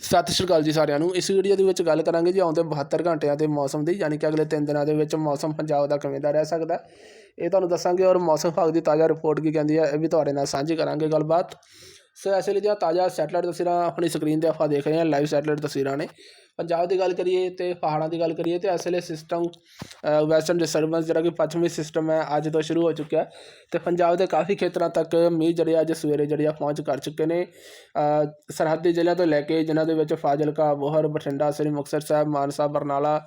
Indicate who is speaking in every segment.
Speaker 1: ਸਤਿ ਸ਼੍ਰੀ ਅਕਾਲ ਜੀ ਸਾਰਿਆਂ ਨੂੰ। ਇਸ ਵੀਡੀਓ ਦੇ ਵਿੱਚ ਗੱਲ ਕਰਾਂਗੇ ਜੀ ਆਉਂਦੇ 72 ਘੰਟਿਆਂ ਦੇ ਮੌਸਮ ਦੀ, ਯਾਨੀ ਕਿ ਅਗਲੇ 3 ਦਿਨਾਂ ਦੇ ਵਿੱਚ ਮੌਸਮ ਪੰਜਾਬ ਦਾ ਕਿਵੇਂ ਦਾ ਰਹਿ ਸਕਦਾ ਇਹ ਤੁਹਾਨੂੰ ਦੱਸਾਂਗੇ ਔਰ ਮੌਸਮ ਵਿਭਾਗ ਦੀ ਤਾਜ਼ਾ ਰਿਪੋਰਟ ਕੀ ਕਹਿੰਦੀ ਹੈ, ਇਹ ਵੀ ਤੁਹਾਡੇ ਨਾਲ ਸਾਂਝੀ ਕਰਾਂਗੇ ਗੱਲਬਾਤ। ਸੋ ਐਸੇ ਲਈ ਦੀਆਂ ਤਾਜ਼ਾ ਸੈਟਲਾਈਟ ਤਸਵੀਰਾਂ ਆਪਣੀ ਸਕਰੀਨ ਤੇ ਆਪਾਂ ਦੇਖ ਰਹੇ ਹਾਂ ਲਾਈਵ ਸੈਟਲਾਈਟ ਤਸਵੀਰਾਂ ਨੇ ਪੰਜਾਬ ਦੀ ਗੱਲ ਕਰੀਏ ਤੇ ਪਹਾੜਾਂ ਦੀ ਗੱਲ ਕਰੀਏ ਤੇ ਇਸ ਲਈ ਸਿਸਟਮ ਵੈਸਟਰਨ ਡਿਸਟਰਬੈਂਸ ਜਿਹੜਾ ਕਿ ਪੱਛਮੀ ਸਿਸਟਮ ਹੈ ਅੱਜ ਤੋਂ ਸ਼ੁਰੂ ਹੋ ਚੁੱਕਿਆ ਹੈ ਤੇ ਪੰਜਾਬ ਦੇ ਕਾਫੀ ਖੇਤਰਾਂ ਤੱਕ ਮੀਂਹ ਜਿਹੜੇ ਅੱਜ ਸਵੇਰੇ ਜਿਹੜੇ ਆ ਪਹੁੰਚ ਕਰ ਚੁੱਕੇ ਨੇ ਸਰਹੱਦੀ ਜ਼ਿਲ੍ਹਿਆਂ ਤੋਂ ਲੈ ਕੇ ਜਿਨ੍ਹਾਂ ਦੇ ਵਿੱਚ ਫਾਜ਼ਿਲਕਾ ਬੋਹਰ ਬਠਿੰਡਾ ਸ੍ਰੀ ਮੁਕਤਸਰ ਸਾਹਿਬ ਮਾਨਸਾ ਬਰਨਾਲਾ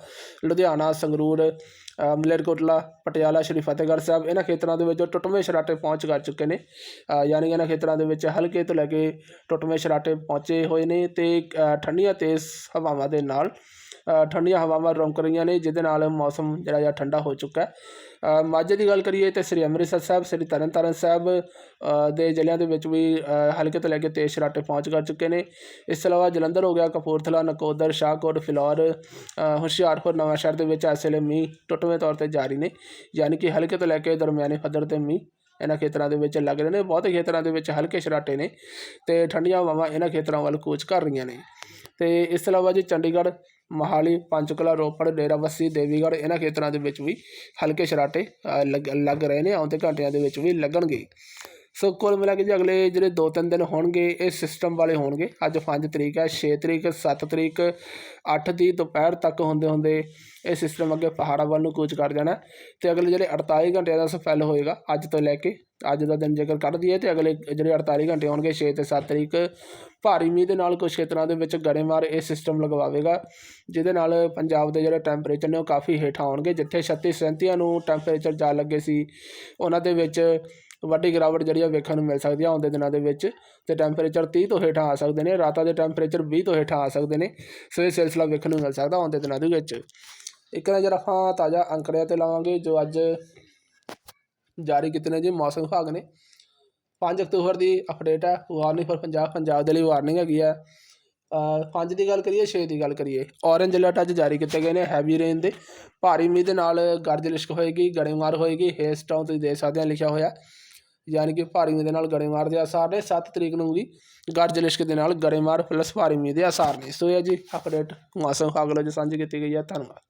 Speaker 1: ਲੁਧਿਆਣਾ ਸੰਗਰੂਰ ਮਲੇਰਕੋਟਲਾ, ਪਟਿਆਲਾ, ਸ਼੍ਰੀ ਫਤਿਹਗੜ੍ਹ ਸਾਹਿਬ, ਇਹਨਾਂ ਖੇਤਰਾਂ ਦੇ ਵਿੱਚ ਟੁੱਟਵੇਂ ਸ਼ਰਾਟੇ ਪਹੁੰਚ ਕਰ ਚੁੱਕੇ ਨੇ। ਯਾਨੀ ਕਿ ਇਹਨਾਂ ਖੇਤਰਾਂ ਦੇ ਵਿੱਚ ਹਲਕੇ ਤੋਂ ਲੈ ਕੇ ਟੁੱਟਵੇਂ ਸ਼ਰਾਟੇ ਪਹੁੰਚੇ ਹੋਏ ਨੇ ਤੇ ਠੰਡੀਆਂ ਤੇਜ਼ ਹਵਾਵਾਂ ਦੇ ਨਾਲ ਠੰਡੀਆਂ ਹਵਾਵਾਂ ਰੁੰਕ ਰਹੀਆਂ ਨੇ, ਜਿਹਦੇ ਨਾਲ ਮੌਸਮ ਜਿਹੜਾ ਜਿਹਾ ਠੰਡਾ ਹੋ ਚੁੱਕਾ ਹੈ। ਮਾਝੇ ਦੀ ਗੱਲ ਕਰੀਏ ਤੇ ਸ੍ਰੀ ਅੰਮ੍ਰਿਤਸਰ ਸਾਹਿਬ, ਸ੍ਰੀ ਤਰਨਤਾਰਨ ਸਾਹਿਬ ਦੇ ਜ਼ਿਲ੍ਹਿਆਂ ਦੇ ਵਿੱਚ ਵੀ ਹਲਕੇ ਤੋਂ ਲੈ ਕੇ ਤੇਜ਼ ਸ਼ਰਾਟੇ ਪਹੁੰਚ ਕਰ ਚੁੱਕੇ ਨੇ। ਇਸ ਤੋਂ ਇਲਾਵਾ ਜਲੰਧਰ ਹੋ ਗਿਆ, ਕਪੂਰਥਲਾ, ਨਕੋਦਰ, ਸ਼ਾਹਕੋਟ, ਫਿਲੌਰ ਹੁਸ਼ਿਆਰਪੁਰ, ਨਵਾਂਸ਼ਹਿਰ ਦੇ ਵਿੱਚ ਇਸ ਵੇਲੇ ਮੀਂਹ ਟੁੱਟਵੇਂ ਤੌਰ ਤੇ ਜਾਰੀ ਨੇ, ਯਾਨੀ ਕਿ ਹਲਕੇ ਤੋਂ ਲੈ ਕੇ ਦਰਮਿਆਨੇ ਪੱਧਰ ਤੇ ਮੀਂਹ ਇਹਨਾਂ ਖੇਤਰਾਂ ਦੇ ਵਿੱਚ ਲੱਗ ਰਹੇ ਨੇ, ਬਹੁਤੇ ਖੇਤਰਾਂ ਦੇ ਵਿੱਚ ਹਲਕੇ ਸ਼ਰਾਟੇ ਨੇ ਤੇ ਠੰਡੀਆਂ ਹਵਾਵਾਂ ਇਹਨਾਂ ਖੇਤਰਾਂ ਵੱਲ ਕੂਚ ਕਰ ਰਹੀਆਂ ਨੇ। ਤੇ ਇਸ ਤੋਂ ਇਲਾਵਾ ਜੀ ਚੰਡੀਗੜ੍ਹ, ਮੋਹਾਲੀ, ਪੰਚਕੁਲਾ, ਰੋਪੜ ਡੇਰਾਬੱਸੀ ਦੇਵੀਗੜ੍ਹ ਇਹਨਾਂ ਖੇਤਰਾਂ ਦੇ ਵਿੱਚ ਵੀ ਹਲਕੇ ਸ਼ਰਾਟੇ ਲੱਗ ਲੱਗ ਰਹੇ ਨੇ, ਆਉਂਦੇ ਘੰਟਿਆਂ ਦੇ ਵਿੱਚ ਵੀ ਲੱਗਣਗੇ। ਸੋ ਕੁੱਲ ਮਿਲਾ ਕੇ ਜੀ ਅਗਲੇ ਜਿਹੜੇ 2-3 ਦਿਨ ਹੋਣਗੇ, ਇਹ ਸਿਸਟਮ ਵਾਲੇ ਹੋਣਗੇ। ਅੱਜ 5 ਤਰੀਕ ਹੈ 6 ਤਰੀਕ 7 ਤਰੀਕ 8 ਦੀ ਦੁਪਹਿਰ ਤੱਕ ਹੁੰਦੇ ਹੁੰਦੇ ਇਹ ਸਿਸਟਮ ਅੱਗੇ ਪਹਾੜਾਂ ਵੱਲ ਨੂੰ ਕੂਚ ਕਰ ਜਾਣਾ ਤੇ ਅਗਲੇ ਜਿਹੜੇ 48 ਘੰਟਿਆਂ ਦਾ ਸਫੈਲ ਹੋਏਗਾ, ਅੱਜ ਤੋਂ ਲੈ ਕੇ ਅੱਜ ਦਾ ਦਿਨ ਜੇਕਰ ਕੱਢ ਦਈਏ, ਤੇ ਅਗਲੇ ਜਿਹੜੇ 48 ਘੰਟੇ ਹੋਣਗੇ 6 ਤੇ 7 ਤਰੀਕ, ਭਾਰੀ ਮੀਂਹ ਦੇ ਨਾਲ ਕੁਝ ਖੇਤਰਾਂ ਦੇ ਵਿੱਚ ਗੜੇਮਾਰ ਇਹ ਸਿਸਟਮ ਲਗਵਾਵੇਗਾ, ਜਿਹਦੇ ਨਾਲ ਪੰਜਾਬ ਦੇ ਜਿਹੜੇ ਟੈਂਪਰੇਚਰ ਨੇ ਉਹ ਕਾਫੀ ਹੇਠਾਂ ਆਉਣਗੇ। ਜਿੱਥੇ 36 37 ਨੂੰ ਟੈਂਪਰੇਚਰ ਜਾ ਲੱਗੇ ਸੀ, ਉਹਨਾਂ ਦੇ ਵਿੱਚ ਵੱਡੀ ਗਿਰਾਵਟ ਜਿਹੜੀ ਆ ਵੇਖਣ ਨੂੰ ਮਿਲ ਸਕਦੀ ਆ ਆਉਂਦੇ ਦਿਨਾਂ ਦੇ ਵਿੱਚ ਤੇ ਟੈਂਪਰੇਚਰ 30 ਤੋਂ ਹੇਠਾਂ ਆ ਸਕਦੇ ਨੇ, ਰਾਤਾਂ ਦੇ ਟੈਂਪਰੇਚਰ 20 ਤੋਂ ਹੇਠਾਂ ਆ ਸਕਦੇ ਨੇ, ਸੋ ਇਹ ਸਿਲਸਿਲਾ ਵੇਖਣ ਨੂੰ ਮਿਲ ਸਕਦਾ ਆਉਂਦੇ ਦਿਨਾਂ ਦੇ ਵਿੱਚ। ਇੱਕ ਨਜ਼ਰ ਆਪਾਂ ਤਾਜ਼ਾ ਅੰਕੜਿਆਂ ਤੇ ਲਾਵਾਂਗੇ ਜੋ ਅੱਜ ਜਾਰੀ ਕੀਤੇ ਨੇ ਜੀ ਮੌਸਮ ਵਿਭਾਗ ਨੇ। 5 ਅਕਤੂਬਰ ਦੀ ਅਪਡੇਟ ਹੈ ਵਾਰਨਿੰਗ ਫॉर ਪੰਜਾਬ ਪੰਜਾਬ ਦੇ ਲਈ ਵਾਰਨਿੰਗ ਹੈਗੀ ਆ। ਪੰਜ ਦੀ ਗੱਲ ਕਰੀਏ 6 ਦੀ ਗੱਲ ਕਰੀਏ। ਔਰੇਂਜ ਅਲਰਟ ਅੱਜ ਜਾਰੀ ਕੀਤੇ ਗਏ ਨੇ ਹੈਵੀ ਰੇਨ ਦੇ। ਭਾਰੀ ਮੀਂਹ ਦੇ ਨਾਲ ਗਰਜ ਲਿਸ਼ਕ ਹੋਏਗੀ, ਗੜੇਮਾਰ ਹੋਏਗੀ ਹੇਸਟਾਊਨ ਤੁਸੀਂ ਦੇਖ ਸਕਦੇ ਆ, ਲਿਖਿਆ ਹੋਇਆ। ਯਾਨੀ ਕਿ ਭਾਰੀ ਮੀਂਹ ਦੇ ਨਾਲ ਗੜੇਮਾਰ ਦੇ ਆਸਾਰ ਨੇ। 7 ਤਰੀਕ ਨੂੰ ਵੀ ਗਰਜ ਲਿਸ਼ਕ ਦੇ ਨਾਲ ਗੜੇਮਾਰ ਪਲੱਸ ਭਾਰੀ ਮੀਂਹ ਦੇ ਆਸਾਰ ਨੇ। ਸੋ ਇਹ ਜੀ ਅਪਡੇਟ ਮੌਸਮ ਵਿਭਾਗ ਵੱਲੋਂ ਜੋ ਸਾਂਝੀ ਕੀਤੀ ਗਈ ਹੈ ਧੰਨਵਾਦ।